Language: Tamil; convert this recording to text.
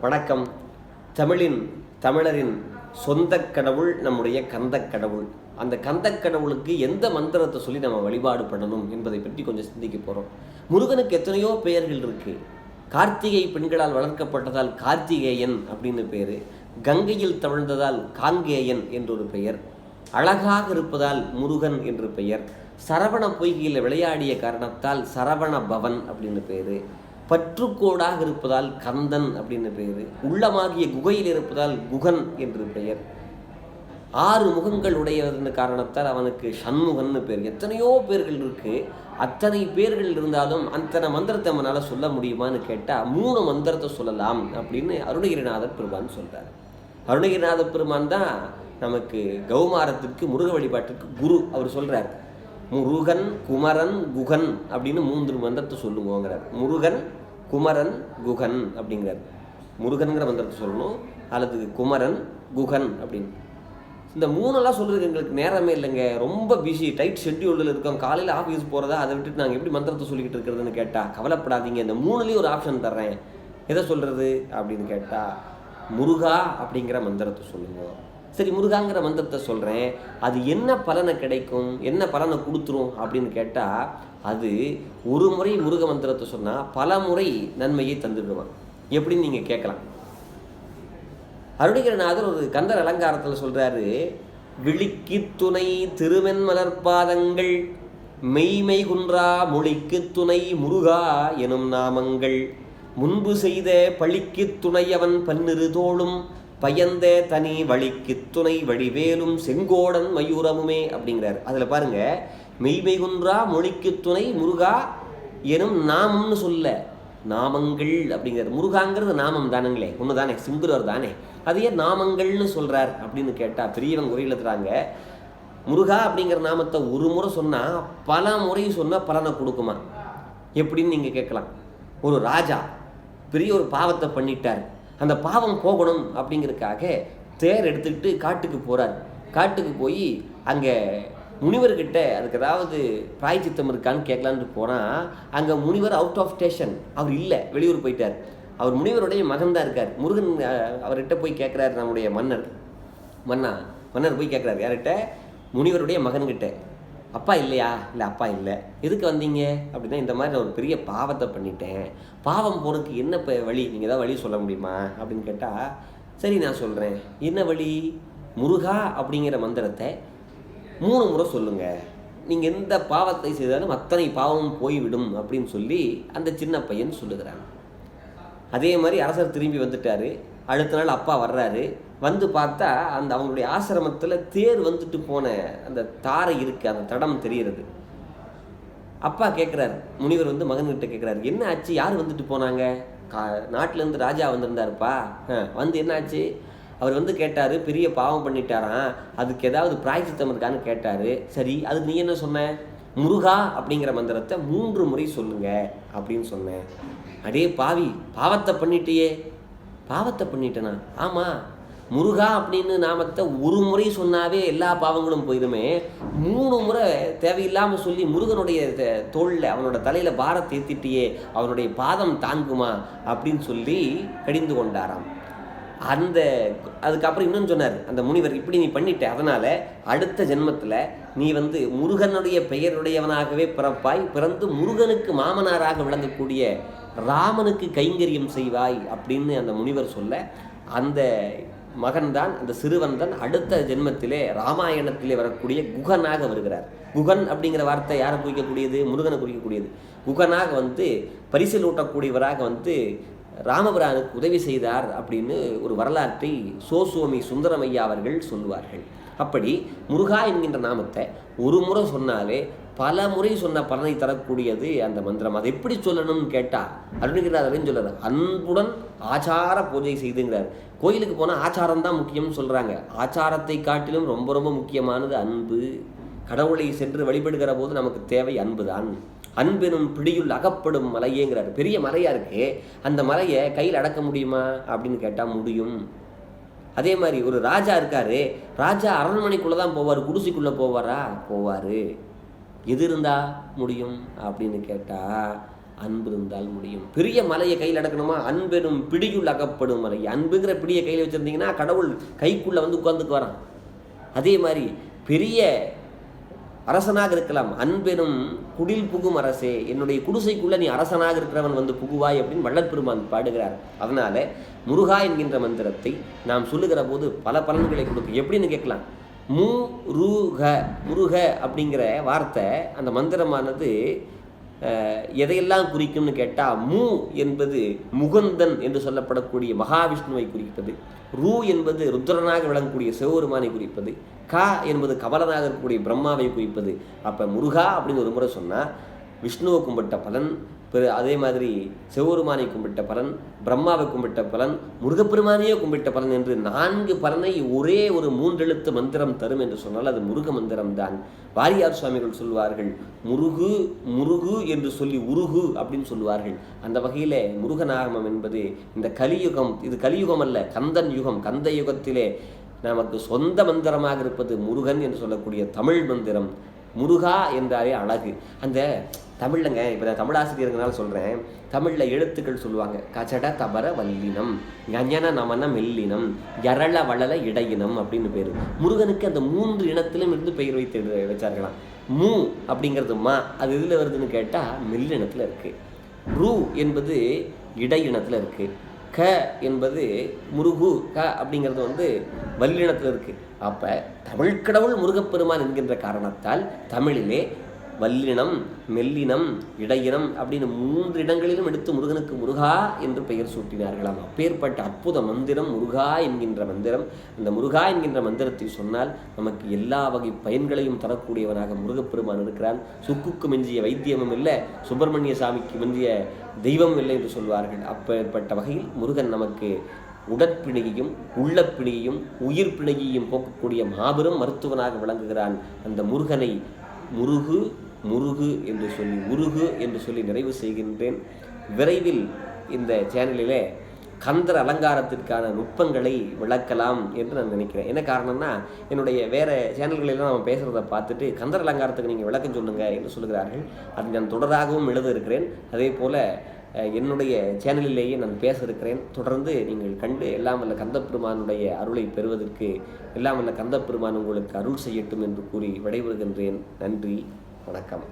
வணக்கம். தமிழின் தமிழரின் சொந்த கடவுள் நம்முடைய கந்தக் கடவுள். அந்த கந்தக் கடவுளுக்கு எந்த மந்திரத்தை சொல்லி நம்ம வழிபாடு பண்ணணும் என்பதை பற்றி கொஞ்சம் சிந்திக்க போகிறோம் முருகனுக்கு எத்தனையோ பெயர்கள் இருக்கு. கார்த்திகை பெண்களால் வளர்க்கப்பட்டதால் கார்த்திகேயன் அப்படின்னு பேர். கங்கையில் தவழ்ந்ததால் காங்கேயன் என்றொரு பெயர். அழகாக இருப்பதால் முருகன் என்று பெயர். சரவண பொய்கையில் விளையாடிய காரணத்தால் சரவண பவன் அப்படின்னு பேர். பற்றுக்கோடாக இருப்பதால் கந்தன் அப்படின்னு பெயர் உள்ளமாகிய குகையில் இருப்பதால் குகன் என்று பெயர். ஆறு முகங்கள் உடையவன் காரணத்தால் அவனுக்கு சண்முகன்னு பேர் எத்தனையோ பேர்கள் இருக்கு. அத்தனை பேர்கள் இருந்தாலும் அத்தனை மந்திரத்தை அவனால் சொல்ல முடியுமான்னு கேட்டால் மூணு மந்திரத்தை சொல்லலாம் அப்படின்னு அருணகிரிநாதர் பெருமான் சொல்கிறார் அருணகிரிநாத பெருமான் தான் நமக்கு கௌமாரத்திற்கு முருக வழிபாட்டிற்கு குரு அவர் சொல்கிறார் முருகன் குமரன் குகன் அப்படின்னு மூன்று மந்திரத்தை சொல்லுவோங்கிறார். முருகன் குமரன் குகன் அப்படிங்கிறார். முருகன்கிற மந்திரத்தை சொல்லணும். அல்லது குமரன் குகன் அப்படின்னு. இந்த மூணெல்லாம் சொல்கிறதுக்கு எங்களுக்கு நேரமே இல்லைங்க. ரொம்ப பிஸி டைட் ஷெட்யூலில் இருக்கோம். காலையில் ஆஃபீஸ் போகிறதா அதை விட்டுட்டு நாங்கள் எப்படி மந்திரத்தை சொல்லிக்கிட்டு இருக்கிறதுன்னு கேட்டால் கவலைப்படாதீங்க. இந்த மூணுலேயும் ஒரு ஆப்ஷன் தர்றேன். எதை சொல்கிறது அப்படின்னு கேட்டால் முருகா அப்படிங்கிற மந்திரத்தை சொல்லுங்கள் சரி முருகாங்கிற மந்திரத்தை சொல்கிறேன் அது என்ன பலனை கிடைக்கும்? என்ன பலனை கொடுத்துரும் அப்படின்னு கேட்டால் அது ஒரு முறை முருக மந்திரத்தை சொன்னால் பல முறை நன்மையை தந்துடுவான். எப்படின்னு நீங்கள் கேட்கலாம். அருணகிரநாதர் ஒரு கந்தர் அலங்காரத்தில் சொல்றாரு விழிக்கு துணை திருமென் மலர்பாதங்கள் மெய்மை குன்றா மொழிக்கு துணை முருகா எனும் நாமங்கள். முன்பு செய்த பழிக்கு துணையவன் பன்னிரு தோளும் பயந்த தனி வழிக்கு துணை வழிவேலும் செங்கோடன் மயூரமுமே அப்படிங்கிறார். அதில் பாருங்க மெய்மைகுன்றா மொழிக்கு துணை முருகா எனும் நாமம்னு சொல்ல நாமங்கள் அப்படிங்கிறது முருகாங்கிறது நாமம் தானுங்களே ஒன்று தானே சிந்துரர் தானே. அதையே நாமங்கள்னு சொல்கிறார் அப்படின்னு கேட்டால் பெரியவங்க உரையில் எழுதுறாங்க. முருகா அப்படிங்கிற நாமத்தை ஒரு முறை சொன்னால் பல முறை சொன்னால் பலனை கொடுக்குமா? எப்படின்னு நீங்கள் கேட்கலாம். ஒரு ராஜா பெரிய ஒரு பாவத்தை பண்ணிட்டார். அந்த பாவம் போகணும் அப்படிங்கிறதுக்காக தேர் எடுத்துக்கிட்டு காட்டுக்கு போகிறார் காட்டுக்கு போய் அங்கே முனிவர்கிட்ட அதுக்கு ஏதாவது பிராய்ச்சித்தம் இருக்கான்னு கேட்கலான்னு போனால் அங்கே முனிவர் அவுட் ஆஃப் ஸ்டேஷன் அவர் இல்லை வெளியூர் போயிட்டார். அவர் முனிவருடைய மகன் தான் இருக்கார். முருகன் அவர்கிட்ட போய் கேட்குறாரு நம்முடைய மன்னர். மன்னா மன்னர் போய் கேட்குறாரு. யார்கிட்ட? முனிவருடைய மகன்கிட்ட. அப்பா இல்லையா? இல்லை அப்பா இல்லை. எதுக்கு வந்தீங்க? அப்படின்னா இந்த மாதிரி நான் ஒரு பெரிய பாவத்தை பண்ணிட்டேன். பாவம் போகிறதுக்கு என்ன இப்போ வழி? நீங்கள் ஏதாவது வழி சொல்ல முடியுமா? அப்படின்னு கேட்டால் சரி நான் சொல்கிறேன் என்ன வழி? முருகா அப்படிங்கிற மந்திரத்தை மூணு முறை சொல்லுங்கள் நீங்கள் எந்த பாவத்தை செய்தாலும் அத்தனை பாவமும் போய்விடும் அப்படின்னு சொல்லி அந்த சின்ன பையன் சொல்லுகிறாங்க அதே மாதிரி அரசர் திரும்பி வந்துட்டார். அடுத்த நாள் அப்பா வர்றாரு. வந்து பார்த்தா அந்த அவங்களுடைய ஆசிரமத்தில் தேர் வந்துட்டு போன அந்த தாரை இருக்குது அந்த தடம் தெரிகிறது. அப்பா கேட்குறாரு முனிவர் வந்து மகன்கிட்ட கேட்குறாரு என்ன ஆச்சு? யார் வந்துட்டு போனாங்க? கா நாட்டிலேருந்து ராஜா வந்திருந்தாருப்பா. ஆ, வந்து என்னாச்சு அவர் வந்து கேட்டார் பெரிய பாவம் பண்ணிட்டாராம். அதுக்கு ஏதாவது பிராய்ச்சித்தம் இருக்கான்னு கேட்டார். சரி அதுக்கு நீ என்ன சொன்ன? முருகா அப்படிங்கிற மந்திரத்தை மூன்று முறை சொல்லுங்க அப்படின்னு சொன்னேன் அடே பாவி பாவத்தை பண்ணிட்டியே. பாவத்தை பண்ணிட்டேனா? ஆமாம் முருகா அப்படின்னு நாமத்தை ஒரு முறை சொன்னாவே எல்லா பாவங்களும் போயிடுமே மூணு முறை தேவையில்லாமல் சொல்லி முருகனுடைய தோளில் அவனோட தலையில் பாரத்தை ஏற்றிட்டியே அவனுடைய பாதம் தாங்குமா அப்படின்னு சொல்லி கடிந்து கொண்டாராம். அந்த அதுக்கப்புறம் இன்னும் சொன்னார் அந்த முனிவர் இப்படி நீ பண்ணிட்ட அதனால் அடுத்த ஜென்மத்தில் நீ வந்து முருகனுடைய பெயருடையவனாகவே பிறப்பாய் பிறந்து முருகனுக்கு மாமனாராக விளங்கக்கூடிய ராமனுக்கு கைங்கரியம் செய்வாய் அப்படின்னு அந்த முனிவர் சொல்ல அந்த மகன்தான் அந்த சிறுவன் தான் அடுத்த ஜென்மத்திலே ராமாயணத்திலே வரக்கூடிய குகனாக வருகிறார். குகன் அப்படிங்கிற வார்த்தை யாரை குறிக்கக்கூடியது? முருகனை குறிக்கக்கூடியது. குகனாக வந்து பரிசில் ஊட்டக்கூடியவராக வந்து ராமபிரானுக்கு உதவி செய்தார் அப்படின்னு ஒரு வரலாற்றை சோசுவாமி சுந்தரமையா அவர்கள் சொல்லுவார்கள். அப்படி முருகா என்கின்ற நாமத்தை ஒரு முறை சொன்னாலே பல முறை சொன்ன பலனை தரக்கூடியது அந்த மந்திரம். அதை எப்படி சொல்லணும்னு கேட்டால் அப்படின்னு சொல்றாரு? அன்புடன் ஆச்சார பூஜை செய்துங்கிறார். கோயிலுக்கு போனால் ஆச்சாரம் தான் முக்கியம்னு சொல்கிறாங்க ஆச்சாரத்தை காட்டிலும் ரொம்ப ரொம்ப முக்கியமானது அன்பு. கடவுளை சென்று வழிபடுகிற போது நமக்கு தேவை அன்புதான். அன்பெனும் பிடியுள் அகப்படும் மலையேங்கிறார். பெரிய மலையா இருக்கு அந்த மலையை கையில் அடக்க முடியுமா அப்படின்னு கேட்டால் முடியும். அதே மாதிரி ஒரு ராஜா இருக்காரு ராஜா அரண்மனைக்குள்ளே தான் போவார் குடிசைக்குள்ளே போவாரா? போவார். எது இருந்தால் முடியும் அப்படின்னு கேட்டால் அன்பு இருந்தால் முடியும். பெரிய மலையை கையில் அடக்கணுமா? அன்பெனும் பிடியுள் அகப்படும் மலை. அன்புங்கிற பிடியை கையில் வச்சுருந்தீங்கன்னா கடவுள் கைக்குள்ளே வந்து உட்காந்துக்கு வரான் அதே மாதிரி பெரிய அரசனாக இருக்கலாம். அன்பெனும் குடில் புகும் அரசே என்னுடைய குடிசைக்குள்ளே நீ அரசனாக இருக்கிறவன் வந்து புகுவாய் அப்படின்னு வள்ளற்பெருமான் பாடுகிறார். அதனால் முருகா என்கின்ற மந்திரத்தை நாம் சொல்லுகிற போது பல பலன்களை கொடுக்கும். எப்படின்னு கேட்கலாம். மு ருக முருக அப்படிங்கிற வார்த்தை அந்த மந்திரமானது எதையெல்லாம் குறிக்கும்னு கேட்டால் மு என்பது முகுந்தன் என்று சொல்லப்படக்கூடிய மகாவிஷ்ணுவை குறிப்பது. ரு என்பது ருத்ரனாக விளங்கக்கூடிய சிவபெருமானை குறிப்பது. கா என்பது கமலனாக இருக்கக்கூடிய பிரம்மாவை குறிப்பது. அப்போ முருகா அப்படின்னு ஒரு முறை சொன்னால் விஷ்ணுவை கும்பிட்ட பலன் அதே மாதிரி சிவபெருமானை கும்பிட்ட பலன் பிரம்மாவை கும்பிட்ட பலன் முருகப்பெருமானையே கும்பிட்ட பலன் என்று நான்கு பலனை ஒரே ஒரு மூன்றெழுத்து மந்திரம் தரும் என்று சொன்னால் அது முருக மந்திரம் தான். வாரியார் சுவாமிகள் சொல்வார்கள் முருகு முருகு என்று சொல்லி உருகு அப்படின்னு சொல்லுவார்கள் அந்த வகையில் முருகநாகமம் என்பது இந்த கலியுகம் இது கலியுகம் அல்ல கந்தன் யுகம். கந்த யுகத்திலே நமக்கு சொந்த மந்திரமாக இருப்பது முருகன் என்று சொல்லக்கூடிய தமிழ் மந்திரம். முருகா என்றாலே அழகு. அந்த தமிழ்லங்க இப்போ நான் தமிழாசிரியர்களால் சொல்கிறேன் தமிழில் எழுத்துக்கள் சொல்லுவாங்க. கச்சட தபர வல்லினம் கஞ்சன நமன மெல்லினம் யரள வளல இடையினம் அப்படின்னு பேர். முருகனுக்கு அந்த மூன்று இனத்திலும் இருந்து பெயர் வைத்து வச்சார்களாம். மூ அப்படிங்கிறது மா அது எதில் வருதுன்னு கேட்டால் மெல்லினத்தில் இருக்குது ரூ என்பது இடையினத்தில் இருக்குது க என்பது முருகு க அப்படிங்கிறது வந்து வல்லினத்தில் இருக்குது அப்போ தமிழ்க்கடவுள் முருகப்பெருமான் என்கின்ற காரணத்தால் தமிழிலே வல்லினம் மெல்லினம் இடையினம் அப்படின்னு மூன்று இடங்களிலும் எடுத்து முருகனுக்கு முருகா என்று பெயர் சூட்டினார்களாம் அப்பேற்பட்ட அற்புத மந்திரம் முருகா என்கின்ற மந்திரம். அந்த முருகா என்கின்ற மந்திரத்தை சொன்னால் நமக்கு எல்லா வகை பயன்களையும் தரக்கூடியவனாக முருகப்பெருமான் இருக்கிறான். சுக்குக்கு மிஞ்சிய வைத்தியமும் இல்லை சுப்பிரமணிய சாமிக்கு மிஞ்சிய தெய்வம் இல்லை என்று சொல்வார்கள். அப்பேற்பட்ட வகையில் முருகன் நமக்கு உடற்பிணியையும் உள்ளப்பிணியையும் உயிர் பிணையையும் போக்கக்கூடிய மாபெரும் மருத்துவனாக விளங்குகிறான். அந்த முருகனை முருகு முருகு என்று சொல்லி உருகு என்று சொல்லி நிறைவு செய்கின்றேன். விரைவில் இந்த சேனலிலே கந்தர் அலங்காரத்திற்கான நுட்பங்களை விளக்கலாம் என்று நான் நினைக்கிறேன். என்ன காரணம்னா என்னுடைய வேறு சேனல்களெல்லாம் நம்ம பேசுகிறத பார்த்துட்டு கந்தர் அலங்காரத்துக்கு நீங்கள் விளக்கம் சொல்லுங்கள் என்று சொல்கிறார்கள் அது நான் தொடராகவும் எழுத இருக்கிறேன் அதே போல் என்னுடைய சேனலிலேயே நான் பேச இருக்கிறேன் தொடர்ந்து நீங்கள் கண்டு எல்லாம் வல்ல கந்தப்பெருமானுடைய அருளை பெறுவதற்கு எல்லாம் வல்ல கந்தப்பெருமான் உங்களுக்கு அருள் செய்யட்டும் என்று கூறி விடைபெறுகின்றேன். நன்றி. வணக்கம்.